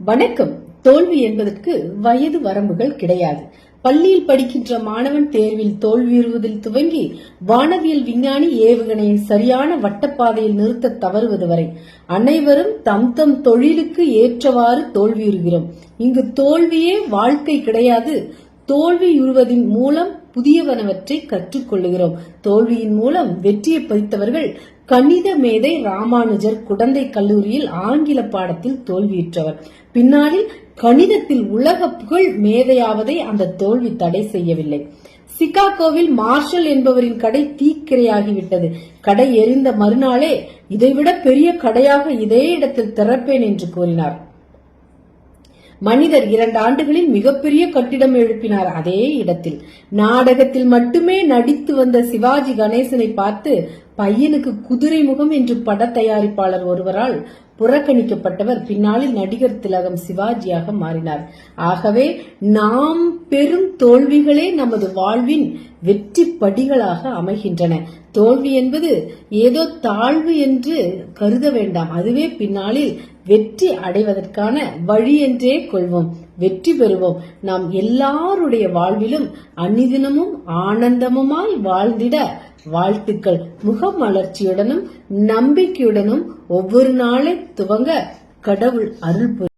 வணக்கம். தோல்வி என்பதற்கு வயது வரம்புகள் கிடையாது. பள்ளியில் படிக்கின்ற மாணவன் தேர்வில் தோல்வியுறுவதில் துவங்கி வானவியல் விஞ்ஞானி ஏவுகணையை சரியான வட்டப்பாதையில் நிறுத்த தவறுவது வரை அனைவரும் தம் தம் தொழிலுக்கு ஏற்றவாறு தோல்வியுறுகிறோம் இங்கு தோல்வியே வாழ்க்கை கிடையாது. தோல்வியுறுவதின் மூலம் புதியவனவற்றை கற்றுக்கொள்ளுகிறோம். தோல்வியின் மூலம் வெற்றியை பதித்தவர்கள் கணித மேதை ராமானுஜர் குடந்தை கல்லூரியில் ஆங்கில பாடத்தில் தோல்வியுற்றவர். பின்னாளில் கணிதத்தில் உலக புகழ் மேதையாவதை அந்த தோல்வி தடை செய்யவில்லை. சிகாகோவில் மார்ஷல் என்பவரின் கடை தீக்கிரையாகிவிட்டது. கடை எரிந்த மறுநாளே இதைவிட பெரிய கடையாக இதே இடத்தில் திறப்பேன் என்று கூறினார். மனிதர் இரண்டு ஆண்டுகளில் மிகப்பெரிய கட்டிடம் எழுப்பினார் அதே இடத்தில். நாடகத்தில் மட்டுமே நடித்து வந்த சிவாஜி கணேசனை பார்த்து பையனுக்கு குதிரை முகம் என்று பட தயாரிப்பாளர் ஒருவரால் புறக்கணிக்கப்பட்டவர். பின்னாளில் நடிகர் திலகம் சிவாஜியாக மாறினார். ஆகவே நாம் பெரும் தோல்விகளே நமது வாழ்வின் வெற்றி படிகளாக அமைகின்றன. தோல்வி என்பது ஏதோ தாழ்வு என்று கருத வேண்டாம். அதுவே பின்னாளில் வெற்றி அடைவதற்கான வழி என்றே கொள்வோம். வெற்றி பெறுவோம். நாம் எல்லாருடைய வாழ்விலும் அந்நிதினமும் ஆனந்தமுமாய் வாழ்ந்திட வாழ்த்துக்கள். முகமலர்ச்சியுடனும் நம்பிக்கையுடனும் ஒவ்வொரு நாளை துவங்க கடவுள் அருள்